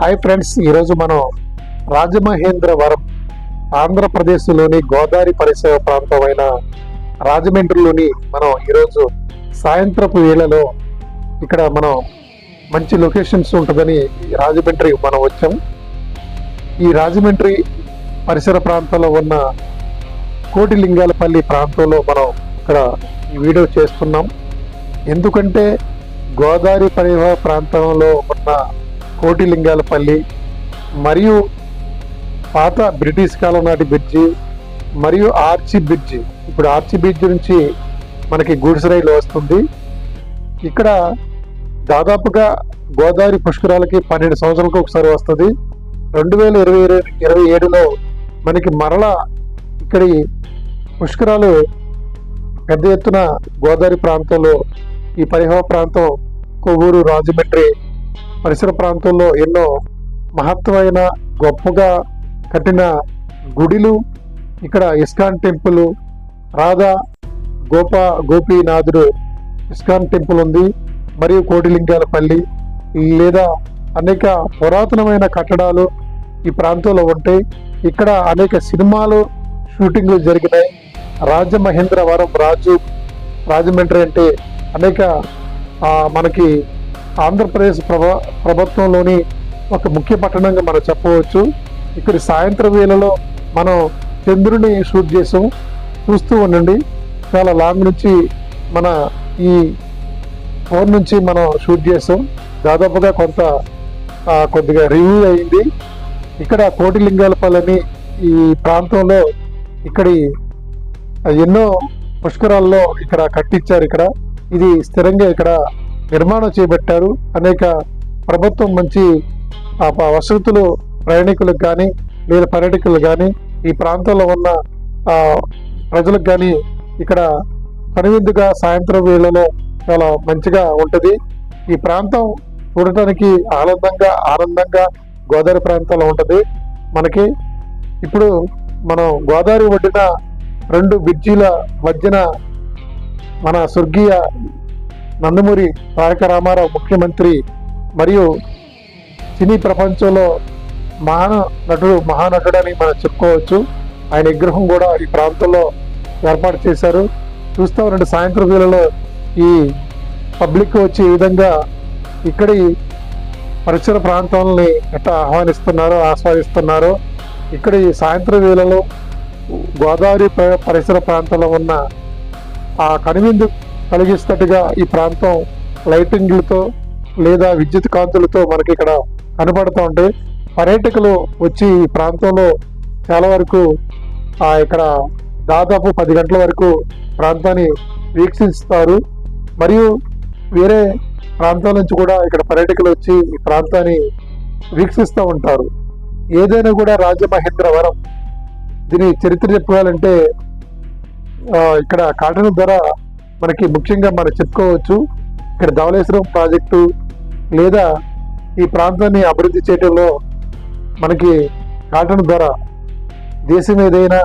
Hi friends ఈరోజు మనం రాజమహేంద్రవరం ఆంధ్రప్రదేశ్లోని గోదావరి పరిసర ప్రాంతమైన రాజమండ్రిలోని మనం ఈరోజు సాయంత్రపు వేళలో ఇక్కడ మనం మంచి లొకేషన్స్ ఉంటుందని రాజమండ్రి మనం వచ్చాం. ఈ రాజమండ్రి పరిసర ప్రాంతంలో ఉన్న కోటిలింగాలపల్లి ప్రాంతంలో మనం ఇక్కడ ఈ వీడియో చేస్తున్నాం. ఎందుకంటే గోదావరి పరివాహ ప్రాంతంలో ఉన్న కోటిలింగాలపల్లి మరియు పాత బ్రిటిష్ కాలం నాటి బ్రిడ్జి మరియు ఆర్చి బ్రిడ్జి. ఇప్పుడు ఆర్చి బ్రిడ్జి నుంచి మనకి గూడ్స్ రైలు వస్తుంది. ఇక్కడ దాదాపుగా గోదావరి పుష్కరాలకి పన్నెండు సంవత్సరాలకు ఒకసారి వస్తుంది. రెండు వేల ఇరవై ఇరవై ఏడులో మనకి మరలా ఇక్కడి పుష్కరాలు పెద్ద ఎత్తున గోదావరి ప్రాంతంలో ఈ పరిహవ ప్రాంతం కొవ్వూరు రాజమండ్రి పరిసర ప్రాంతంలో ఎన్నో మహత్వమైన గొప్పగా కట్టిన గుడిలు ఇక్కడ ఇస్కాన్ టెంపుల్ రాధా గోప గోపీనాథుడు ఇస్కాన్ టెంపుల్ ఉంది మరియు కోటిలింగాలపల్లి లేదా అనేక పురాతనమైన కట్టడాలు ఈ ప్రాంతంలో ఉంటాయి. ఇక్కడ అనేక సినిమాలు షూటింగ్లు జరిగినాయి. రాజమహేంద్రవరం రాజు రాజమండ్రి అంటే అనేక మనకి ఆంధ్రప్రదేశ్ ప్రభ ప్రభుత్వంలోని ఒక ముఖ్య పట్టణంగా మనం చెప్పవచ్చు. ఇక్కడ సాయంత్రం వేళలో మనం చంద్రుని షూట్ చేసాం. చూస్తూ ఉండండి. చాలా లాంగ్ నుంచి మన ఈ ఫోన్ నుంచి మనం షూట్ చేసాం. దాదాపుగా కొంత కొద్దిగా రివ్యూ అయింది. ఇక్కడ కోటిలింగాలపల్లని ఈ ప్రాంతంలో ఇక్కడి ఎన్నో పుష్కరాల్లో ఇక్కడ కట్టించారు ఇక్కడ. ఇది స్థిరంగా ఇక్కడ నిర్మాణం చేపట్టారు. అనేక ప్రభుత్వం మంచి వసతులు ప్రయాణికులకు కానీ లేదా పర్యాటకులకు కానీ ఈ ప్రాంతంలో ఉన్న ప్రజలకు కానీ ఇక్కడ కనువిందుగా సాయంత్రం వేళలో చాలా మంచిగా ఉంటుంది. ఈ ప్రాంతం చూడటానికి ఆనందంగా ఆనందంగా గోదావరి ప్రాంతంలో ఉంటుంది. మనకి ఇప్పుడు మనం గోదావరి ఒడ్డున రెండు బ్రిడ్జీల మధ్యన మన స్వర్గీయ నందమూరి తారక రామారావు ముఖ్యమంత్రి మరియు సినీ ప్రపంచంలో మహాన నటుడు మహానటుడని మనం చెప్పుకోవచ్చు. ఆయన విగ్రహం కూడా ఈ ప్రాంతంలో ఏర్పాటు చేశారు. చూస్తూ రెండు సాయంత్రం వేళలో ఈ పబ్లిక్ వచ్చి ఈ విధంగా ఇక్కడి పరిసర ప్రాంతాలని ఎట్లా ఆహ్వానిస్తున్నారో ఆస్వాదిస్తున్నారో ఇక్కడ ఈ సాయంత్రం వేళలో గోదావరి పరిసర ప్రాంతంలో ఉన్న ఆ కనువిందు కలిగిస్తట్టుగా ఈ ప్రాంతం లైటింగ్లతో లేదా విద్యుత్ కాంతులతో మనకి ఇక్కడ కనపడుతూ ఉంటాయి పర్యాటకులు వచ్చి ఈ ప్రాంతంలో చాలా వరకు ఆ ఇక్కడ దాదాపు పది గంటల వరకు ప్రాంతాన్ని వీక్షిస్తారు. మరియు వేరే ప్రాంతాల నుంచి కూడా ఇక్కడ పర్యాటకులు వచ్చి ఈ ప్రాంతాన్ని వీక్షిస్తూ ఉంటారు. ఏదైనా కూడా రాజమహేంద్రవరం దీని చరిత్ర చెప్పుకోవాలంటే ఇక్కడ కాటన్ ధర మనకి ముఖ్యంగా మనం చెప్పుకోవచ్చు ఇక్కడ ధవళేశ్వరం ప్రాజెక్టు లేదా ఈ ప్రాంతాన్ని అభివృద్ధి చేయడంలో మనకి కాటన్ ధర దేశం ఏదైనా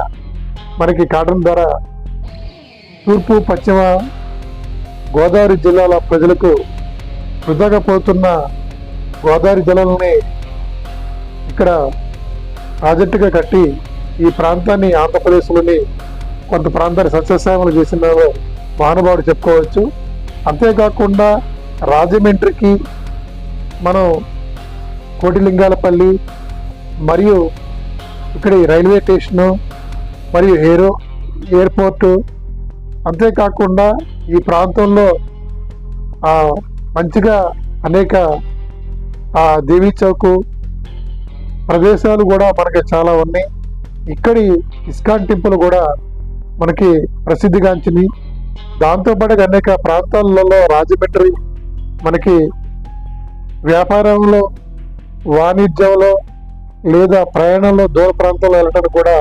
మనకి కాటన్ ధర తూర్పు పశ్చిమ గోదావరి జిల్లాల ప్రజలకు వృధాగా పోతున్న గోదావరి జలాలని ఇక్కడ ప్రాజెక్టుగా కట్టి ఈ ప్రాంతాన్ని ఆంధ్రప్రదేశ్లోని కొంత ప్రాంతాన్ని సస్యశ్యామలు చేసిన మహానుభావుడు చెప్పుకోవచ్చు. అంతేకాకుండా రాజమండ్రికి మనం కోటిలింగాలపల్లి మరియు ఇక్కడ రైల్వే స్టేషను మరియు ఏరో ఎయిర్పోర్టు. అంతేకాకుండా ఈ ప్రాంతంలో మంచిగా అనేక ఆ, దేవీ చౌకు ప్రదేశాలు కూడా మనకి చాలా ఉన్నాయి. ఇక్కడి ఇస్కాన్ టెంపుల్ కూడా మనకి ప్రసిద్ధిగాంచినాయి దాంతోపాటు అనేక ప్రాంతాలలో రాజమండ్రి మనకి వ్యాపారంలో వాణిజ్యంలో లేదా ప్రయాణంలో దూర ప్రాంతాల్లో వెళ్ళటం కూడా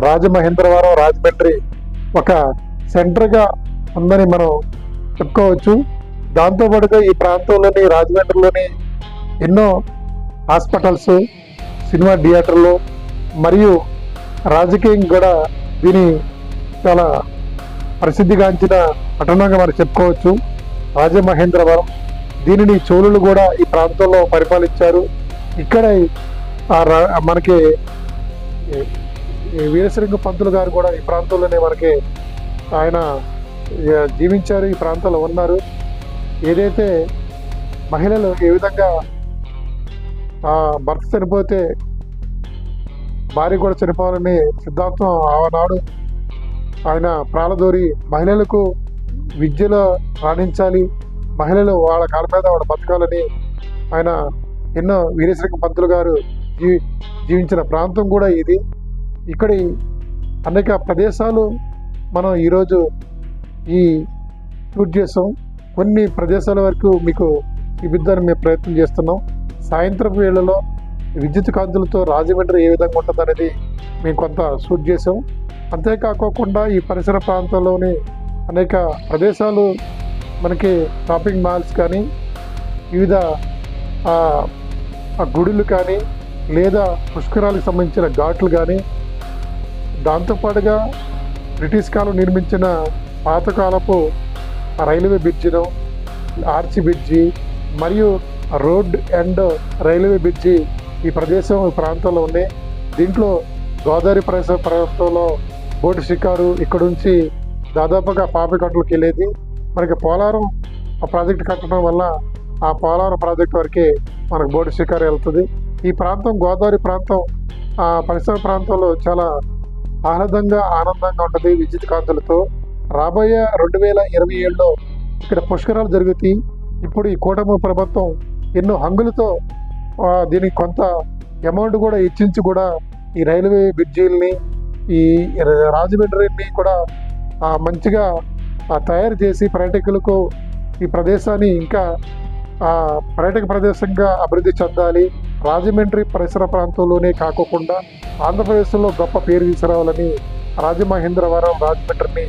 రాజమహేంద్రవరం రాజమండ్రి ఒక సెంటర్గా ఉందని మనం చెప్పుకోవచ్చు. దాంతోపాటుగా ఈ ప్రాంతంలోని రాజమండ్రిలోని ఎన్నో హాస్పిటల్స్ సినిమా థియేటర్లు మరియు రాజకీయం కూడా దీని చాలా ప్రసిద్ధిగాంచిన పట్టణంగా మనం చెప్పుకోవచ్చు. రాజమహేంద్రవరం. దీనిని చోళులు కూడా ఈ ప్రాంతంలో పరిపాలించారు. ఇక్కడ ఆ మనకి ఈ- వీరశలింగ పంతులు గారు కూడా ఈ ప్రాంతంలోనే మనకి ఆయన జీవించారు ఈ ప్రాంతంలో ఉన్నారు. ఏదైతే మహిళలు ఏ విధంగా ఆ, భర్త చనిపోతే భార్య కూడా చనిపోవాలని సిద్ధాంతం ఆనాడు ఆయన ప్రాణదోరి మహిళలకు విద్యలో రాణించాలి. మహిళలు వాళ్ళ కాళ్ళ మీద వాళ్ళ బతకాలని ఆయన ఎన్నో వీరేశ్వర పంతులు గారు జీ జీవించిన ప్రాంతం కూడా ఇది. ఇక్కడి అనేక ప్రదేశాలు మనం ఈరోజు ఈ షూట్ చేసాం. కొన్ని ప్రదేశాల వరకు మీకు చూపిద్దాన్ని మేము ప్రయత్నం చేస్తున్నాం. సాయంత్రం వేళలో విద్యుత్ కాంతులతో రాజమండ్రి ఏ విధంగా ఉంటుంది అనేది మేము కొంత షూట్ చేసాం అంతేకాకోకుండా ఈ పరిసర ప్రాంతాల్లోని అనేక ప్రదేశాలు మనకి షాపింగ్ మాల్స్ కానీ వివిధ గుడులు కానీ లేదా పుష్కరాలకు సంబంధించిన ఘాట్లు కానీ దాంతోపాటుగా బ్రిటిష్ కాలం నిర్మించిన పాతకాలపు ఆ రైల్వే బ్రిడ్జిను ఆర్చి బ్రిడ్జి మరియు రోడ్ అండ్ రైల్వే బ్రిడ్జి ఈ ప్రదేశం ఈ ప్రాంతంలో ఉన్నాయి దీంట్లో గోదావరి పరిసర ప్రాంతంలో బోటు షికారు ఇక్కడ నుంచి దాదాపుగా పాపికట్టులకు వెళ్ళేది. మనకి పోలారం ఆ ప్రాజెక్ట్ కట్టడం వల్ల ఆ పోలారం ప్రాజెక్ట్ వరకే మనకు బోటు షికారు వెళ్తుంది. ఈ ప్రాంతం గోదావరి ప్రాంతం ఆ పరిసర ప్రాంతంలో చాలా ఆహ్లాదంగా ఆనందంగా ఉంటుంది విద్యుత్ కాంతులతో. రాబోయే రెండు వేల ఇరవై ఏడులో ఇక్కడ పుష్కరాలు జరుగుతాయి. ఇప్పుడు ఈ కూటమి ప్రభుత్వం ఎన్నో హంగులతో దీనికి కొంత అమౌంట్ కూడా ఇచ్చించి కూడా ఈ రైల్వే బ్రిడ్జీలని ఈ రాజమండ్రిని కూడా మంచిగా తయారు చేసి పర్యాటకులకు ఈ ప్రదేశాన్ని ఇంకా పర్యాటక ప్రదేశంగా అభివృద్ధి చెందాలి. రాజమండ్రి పరిసర ప్రాంతంలోనే కాకోకుండా ఆంధ్రప్రదేశ్లో గొప్ప పేరు తీసుకురావాలని రాజమహేంద్రవరం రాజమండ్రిని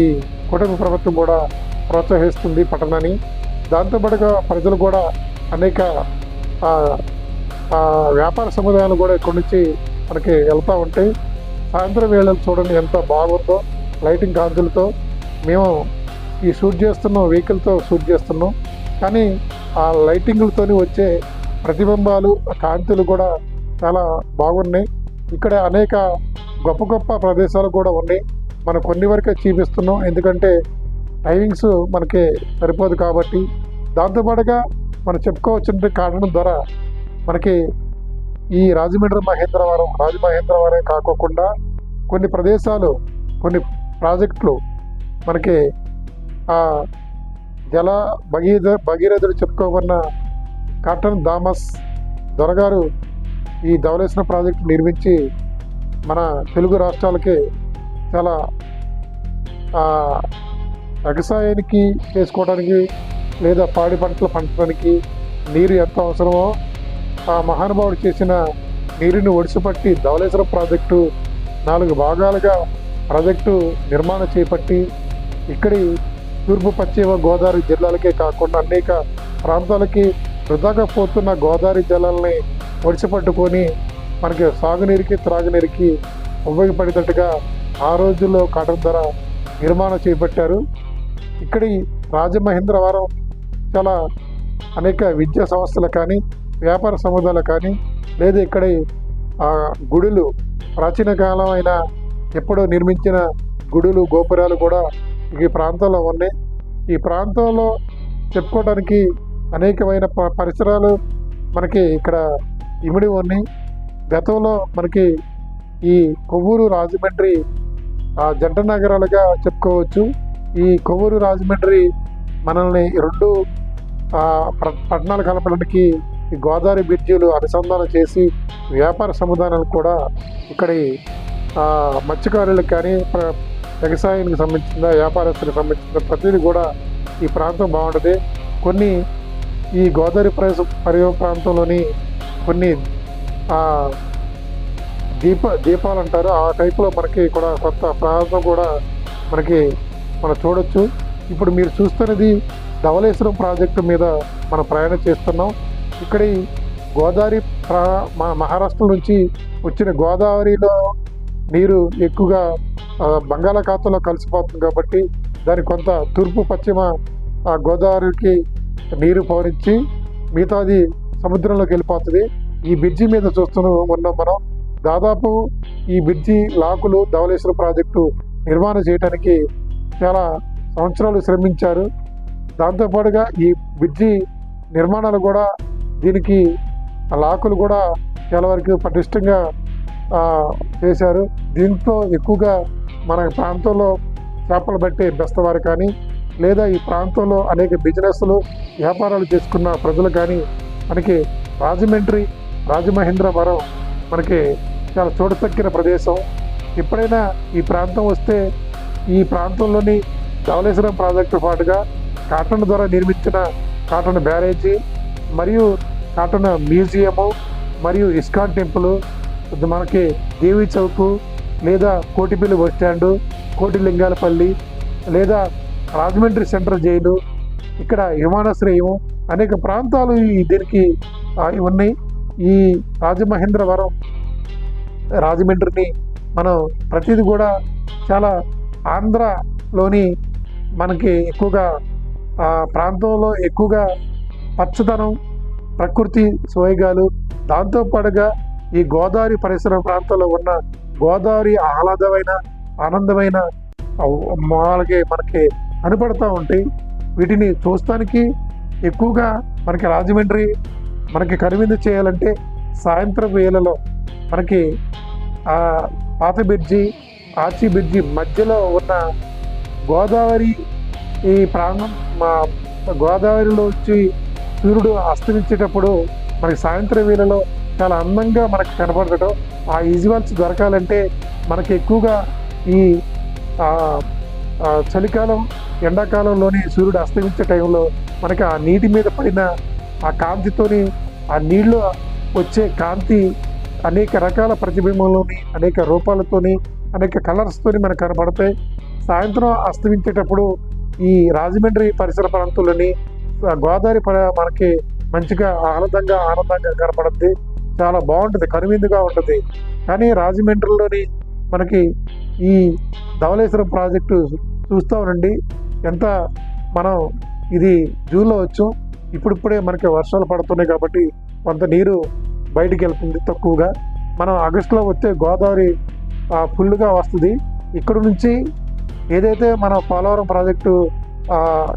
ఈ కుటుంబ ప్రభుత్వం కూడా ప్రోత్సహిస్తుంది పట్టణాన్ని. దాంతోపాటుగా ప్రజలు కూడా అనేక వ్యాపార సముదాయాలు కూడా ఇక్కడి నుంచి మనకి వెళ్తూ ఉంటాయి సాయంత్రం వేళలు చూడండి ఎంత బాగుందో లైటింగ్ కాంతులతో మేము ఈ షూట్ చేస్తున్నాం వెహికల్తో షూట్ చేస్తున్నాం. కానీ ఆ లైటింగ్లతోని వచ్చే ప్రతిబింబాలు ఆ కాంతులు కూడా చాలా బాగున్నాయి. ఇక్కడ అనేక గొప్ప గొప్ప ప్రదేశాలు కూడా ఉన్నాయి. మనం కొన్ని వరకే చూపిస్తున్నాం. ఎందుకంటే టైమింగ్స్ మనకి సరిపోదు కాబట్టి దాంతోపాటుగా మనం చెప్పుకోవచ్చిన కారణం ద్వారా మనకి ఈ రాజమండ్రి మహేంద్రవరం రాజమహేంద్రవరం కాకోకుండా కొన్ని ప్రదేశాలు కొన్ని ప్రాజెక్టులు మనకి ఆ జల భగీర భగీరథుడు చెప్పుకోమన్న కాటన్ థామస్ దొరగారు ఈ ధవళేశ్వరం ప్రాజెక్టు నిర్మించి మన తెలుగు రాష్ట్రాలకి చాలా ఆ, వ్యవసాయానికి చేసుకోవడానికి లేదా పాడి పంటలు పండటానికి నీరు ఎంత అవసరమో ఆ మహానుభావుడు చేసిన నీరుని ఒడిసిపట్టి ధవళేశ్వరం ప్రాజెక్టు నాలుగు భాగాలుగా ప్రాజెక్టు నిర్మాణం చేపట్టి ఇక్కడి తూర్పు పశ్చిమ గోదావరి జిల్లాలకే కాకుండా అనేక ప్రాంతాలకి వృధాగా పోతున్న గోదావరి జలాలని ఒడిసిపట్టుకొని మనకి సాగునీరుకి త్రాగునీరుకి ఉపయోగపడేటట్టుగా ఆ రోజుల్లో కాటన్ ధర నిర్మాణం చేపట్టారు. ఇక్కడి రాజమహేంద్రవరం చాలా అనేక విద్యా సంస్థలు కానీ వ్యాపార సముదాయాలు కానీ లేదా ఇక్కడి ఆ, గుడులు ప్రాచీన కాలమైన ఎప్పుడో నిర్మించిన గుడులు గోపురాలు కూడా ఈ ప్రాంతంలో ఉన్నాయి. ఈ ప్రాంతంలో చెప్పుకోవడానికి అనేకమైన ప- పరిసరాలు మనకి ఇక్కడ ఇమిడి ఉన్నాయి. గతంలో మనకి ఈ కొవ్వూరు రాజమండ్రి ఆ, జంట నగరాలుగా చెప్పుకోవచ్చు. ఈ కొవ్వూరు రాజమండ్రి మనల్ని రెండు పట్టణాలు కలపడానికి ఈ గోదావరి బ్రిడ్జిలు అనుసంధానం చేసి వ్యాపార సముదానాలు కూడా ఇక్కడి మత్స్యకారులకు కానీ వ్యవసాయానికి సంబంధించిన వ్యాపారస్తులకు సంబంధించిన ప్రతిదీ కూడా ఈ ప్రాంతం బాగుంటుంది. కొన్ని ఈ గోదావరి ప్రదేశ పరివ ప్రాంతంలోని కొన్ని దీప దీపాలు అంటారు. ఆ టైప్లో మనకి కూడా కొత్త ప్రాంతం కూడా మనకి మనం చూడొచ్చు. ఇప్పుడు మీరు చూస్తున్నది ధవలేశ్వరం ప్రాజెక్టు మీద మనం ప్రయాణం చేస్తున్నాం. ఇక్కడి గోదావరి ప్రా మా మహారాష్ట్ర నుంచి వచ్చిన గోదావరిలో నీరు ఎక్కువగా బంగాళాఖాతంలో కలిసిపోతుంది కాబట్టి దాని కొంత తూర్పు పశ్చిమ ఆ గోదావరికి నీరు పవరించి మిగతాది సముద్రంలోకి వెళ్ళిపోతుంది. ఈ బ్రిడ్జి మీద చూస్తున్న ఉన్నాం మనం. దాదాపు ఈ బ్రిడ్జి లాకులు ధవళేశ్వరం ప్రాజెక్టు నిర్మాణం చేయడానికి చాలా సంవత్సరాలు శ్రమించారు. దాంతోపాటుగా ఈ బ్రిడ్జి నిర్మాణాలు కూడా దీనికి లాకులు కూడా చాలా వరకు పటిష్టంగా చేశారు. దీంట్లో ఎక్కువగా మన ప్రాంతంలో చేపలు పట్టే బెస్తవారు కానీ లేదా ఈ ప్రాంతంలో అనేక బిజినెస్లు వ్యాపారాలు చేసుకున్న ప్రజలు కానీ మనకి రాజమండ్రి రాజమహేంద్రవరం మనకి చాలా చూడతక్కిన ప్రదేశం. ఎప్పుడైనా ఈ ప్రాంతం వస్తే ఈ ప్రాంతంలోని ధవలేశ్వరం ప్రాజెక్టు పాటుగా కాటన్ ద్వారా నిర్మించిన కాటన్ బ్యారేజీ మరియు కాటన్ మ్యూజియము మరియు ఇస్కాన్ టెంపుల్ మనకి దేవి చౌకు లేదా కోటిపల్లి బస్ స్టాండు కోటిలింగాలపల్లి లేదా రాజమండ్రి సెంట్రల్ జైలు ఇక్కడ విమానాశ్రయం అనేక ప్రాంతాలు దీనికి ఉన్నాయి. ఈ రాజమహేంద్రవరం రాజమండ్రిని మనం ప్రతిదీ కూడా చాలా ఆంధ్రలోని మనకి ఎక్కువగా ఆ ప్రాంతంలో ఎక్కువగా పచ్చదనం ప్రకృతి సోయగాలు దాంతోపాటుగా ఈ గోదావరి పరిసర ప్రాంతంలో ఉన్న గోదావరి ఆహ్లాదమైన ఆనందమైన వాళ్ళకి మనకి కనపడతా ఉంటాయి. వీటిని చూస్తానికి ఎక్కువగా మనకి రాజమండ్రి మనకి కనువిందు చేయాలంటే సాయంత్రం వేళలో మనకి ఆ పాత బ్రిడ్జి ఆర్చి బ్రిడ్జి మధ్యలో ఉన్న గోదావరి ఈ ప్రాంతం మా గోదావరిలో వచ్చి సూర్యుడు అస్తమించేటప్పుడు మనకి సాయంత్రం వేళలో చాలా అందంగా మనకు కనపడటం ఆ విజువల్స్ దొరకాలంటే మనకి ఎక్కువగా ఈ చలికాలం ఎండాకాలంలోని సూర్యుడు అస్తమించే టైంలో మనకి ఆ నీటి మీద పడిన ఆ కాంతితోని ఆ నీళ్ళు వచ్చే కాంతి అనేక రకాల ప్రతిబింబంలోని అనేక రూపాలతోని అనేక కలర్స్తోని మనకు కనబడతాయి సాయంత్రం అస్తమించేటప్పుడు ఈ రాజమండ్రి పరిసర ప్రాంతంలోని గోదావరి ప- మనకి మంచిగా ఆనందంగా ఆనందంగా కనపడుద్ది. చాలా బాగుంటుంది కనువిందుగా ఉంటుంది. కానీ రాజమండ్రిలోని మనకి ఈ ధవలేశ్వరం ప్రాజెక్టు చూస్తూ ఉండండి. ఎంత మనం ఇది జూన్లో వచ్చాం. ఇప్పుడిప్పుడే మనకి వర్షాలు పడుతున్నాయి కాబట్టి కొంత నీరు బయటికి వెళ్తుంది తక్కువగా. మనం ఆగస్టులో వచ్చే గోదావరి ఫుల్గా వస్తుంది. ఇక్కడ నుంచి ఏదైతే మన పోలవరం ప్రాజెక్టు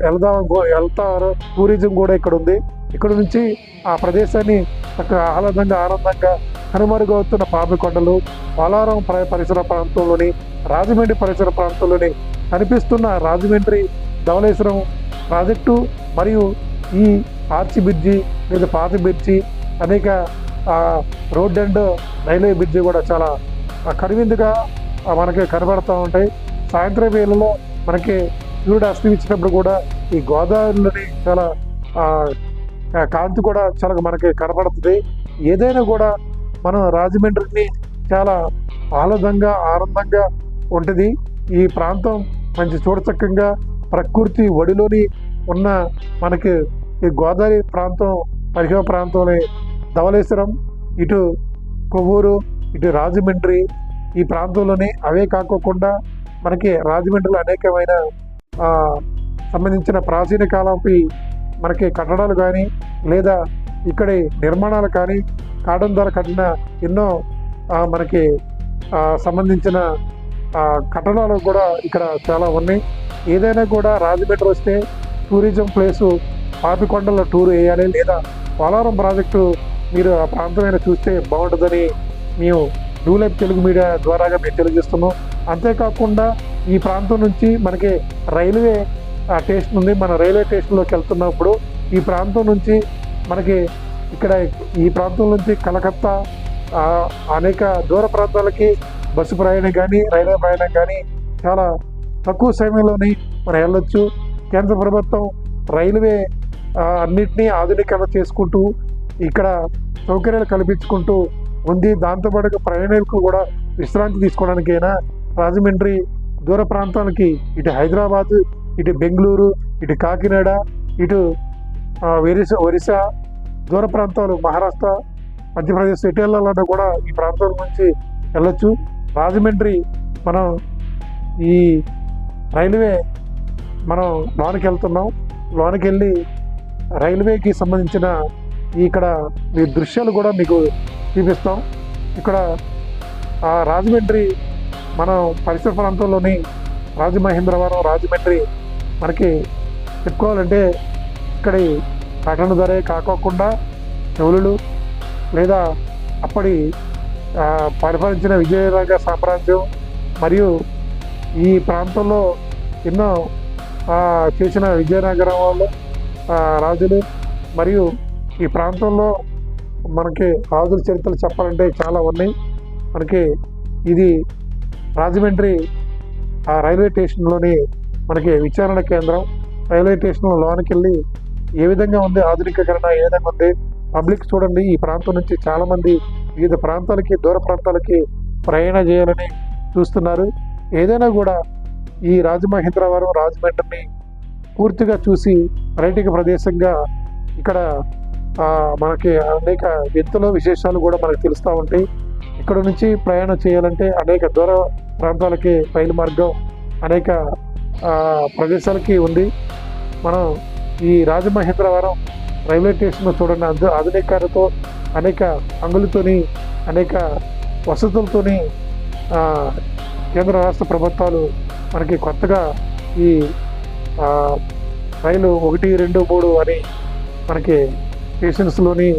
వెళ్దాం వెళ్తారో టూరిజం కూడా ఇక్కడ ఉంది ఇక్కడ నుంచి ఆ ప్రదేశాన్ని ఒక ఆహ్లాదంగా ఆనందంగా కనుమరుగవుతున్న పాపికొండలు పోలవరం పరిసర ప్రాంతంలోని రాజమండ్రి పరిసర ప్రాంతంలోని కనిపిస్తున్న రాజమండ్రి ధవళేశ్వరం ప్రాజెక్టు మరియు ఈ ఆర్చి బ్రిడ్జి లేదా పాత బ్రిడ్జి అనేక రోడ్ అండ్ రైల్వే బ్రిడ్జి కూడా చాలా ఆ, కనువిందుగా మనకి కనబడుతూ ఉంటాయి. సాయంత్రం వేళలో మనకి సూర్యుడు అస్తమించినప్పుడు కూడా ఈ గోదావరిలోని చాలా కాంతి కూడా చాలా మనకి కనబడుతుంది ఏదైనా కూడా మనం రాజమండ్రిని చాలా ఆహ్లాదంగా ఆనందంగా ఉంటుంది. ఈ ప్రాంతం మంచి చూడచక్కంగా ప్రకృతి ఒడిలోని ఉన్న మనకి ఈ గోదావరి ప్రాంతం పరిసర ప్రాంతంలో ధవళేశ్వరం ఇటు కొవ్వూరు ఇటు రాజమండ్రి ఈ ప్రాంతంలోనే అవే కాకోకుండా మనకి రాజమండ్రిలో అనేకమైన సంబంధించిన ప్రాచీన కాలంపై మనకి కట్టడాలు కానీ లేదా ఇక్కడి నిర్మాణాలు కానీ కాటన్ ద్వారా కట్టిన ఎన్నో మనకి సంబంధించిన కట్టడాలు కూడా ఇక్కడ చాలా ఉన్నాయి. ఏదైనా కూడా రాజమండ్రి వస్తే టూరిజం ప్లేసు పాపికొండలో టూర్ వేయాలి లేదా పోలవరం ప్రాజెక్టు మీరు ఆ ప్రాంతమైన చూస్తే బాగుంటుందని మేము న్యూ లైఫ్ తెలుగు మీడియా ద్వారాగా మేము తెలియజేస్తున్నాం. అంతేకాకుండా ఈ ప్రాంతం నుంచి మనకి రైల్వే ఆ, స్టేషన్ ఉంది. మన రైల్వే స్టేషన్లోకి వెళ్తున్నప్పుడు ఈ ప్రాంతం నుంచి మనకి ఇక్కడ ఈ ప్రాంతం నుంచి కలకత్తా అనేక దూర ప్రాంతాలకి బస్సు ప్రయాణం కానీ రైల్వే ప్రయాణం కానీ చాలా తక్కువ సమయంలోనే మనం వెళ్ళొచ్చు. కేంద్ర ప్రభుత్వం రైల్వే అన్నింటినీ అన్నిటినీ ఆధునీకరణ చేసుకుంటూ ఇక్కడ సౌకర్యాలు కల్పించుకుంటూ ఉంది. దాంతోపాటు ప్రయాణికులు కూడా విశ్రాంతి తీసుకోవడానికైనా రాజమండ్రి దూర ప్రాంతాలకి ఇటు హైదరాబాద్ ఇటు బెంగళూరు ఇటు కాకినాడ ఇటు ఆ, ఒరిస్సా దూర ప్రాంతాలు మహారాష్ట్ర మధ్యప్రదేశ్ ఎటు వెళ్ళాలన్నా కూడా ఈ ప్రాంతాల నుంచి వెళ్ళొచ్చు. రాజమండ్రి మనం ఈ రైల్వే మనం లోనికి వెళ్తున్నాం. లోనికి వెళ్ళి రైల్వేకి సంబంధించిన ఇక్కడ ఈ దృశ్యాలు కూడా మీకు చూపిస్తాం. ఇక్కడ రాజమండ్రి మనం పరిసర ప్రాంతంలోని రాజమహేంద్రవరం రాజమండ్రి మనకి చెప్పుకోవాలంటే ఇక్కడి పట్టణ ధరే కాకోకుండా చెవులు లేదా అప్పటి పరిపాలించిన విజయనగర సామ్రాజ్యం మరియు ఈ ప్రాంతంలో ఎన్నో చేసిన విజయనగరం వాళ్ళు రాజులు మరియు ఈ ప్రాంతంలో మనకి రాజుల చరిత్రలు చెప్పాలంటే చాలా ఉన్నాయి. మనకి ఇది రాజమండ్రి ఆ రైల్వే స్టేషన్లోని మనకి విచారణ కేంద్రం రైల్వే స్టేషన్ లోనికి వెళ్ళి ఏ విధంగా ఉంది ఆధునికీకరణ ఏ విధంగా ఉంది? పబ్లిక్ చూడండి ఈ ప్రాంతం నుంచి చాలామంది వివిధ ప్రాంతాలకి దూర ప్రాంతాలకి ప్రయాణం చేయాలని చూస్తున్నారు. ఏదైనా కూడా ఈ రాజమహేంద్రవరం రాజమండ్రిని పూర్తిగా చూసి పర్యాటక ప్రదేశంగా ఇక్కడ మనకి అనేక ఎత్తుల విశేషాలు కూడా మనకు తెలుస్తూ ఉంటాయి. ఇక్కడ నుంచి ప్రయాణం చేయాలంటే అనేక దూర ప్రాంతాలకి రైలు మార్గం అనేక ప్రదేశాలకి ఉంది. మనం ఈ రాజమహేంద్రవరం రైల్వే స్టేషన్ చూడండి అందు ఆధునికతతో అనేక అంగులతోని అనేక వసతులతోని కేంద్ర రాష్ట్ర ప్రభుత్వాలు మనకి కొత్తగా ఈ రైలు ఒకటి రెండు మూడు అని మనకి స్టేషన్స్లోని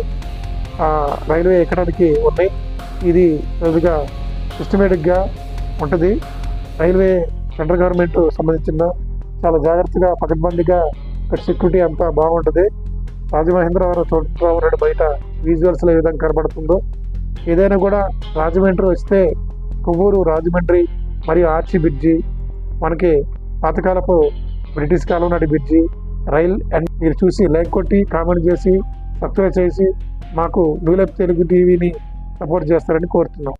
రైల్వే ఎక్కడానికి ఉన్నాయి. ఇది కొద్దిగా సిస్టమేటిక్గా ఉంటుంది. రైల్వే సెంట్రల్ గవర్నమెంట్ సంబంధించిన చాలా జాగ్రత్తగా పకడ్బందీగా ఇక్కడ సెక్యూరిటీ అంతా బాగుంటుంది. రాజమహేంద్రవరం చోట్రావు బయట విజువల్స్లో ఏ విధంగా కనబడుతుందో. ఏదైనా కూడా రాజమండ్రి వస్తే కొవ్వూరు రాజమండ్రి మరియు ఆర్చి బ్రిడ్జి మనకి పాతకాలపు బ్రిటిష్ కాలం నాటి బ్రిడ్జి రైల్ అండ్ మీరు చూసి లైక్ కొట్టి కామెంట్ చేసి సబ్స్క్రైబ్ చేసి మాకు న్యూలైఫ్ తెలుగు టీవీని సపోర్ట్ చేస్తారని కోరుతున్నాం.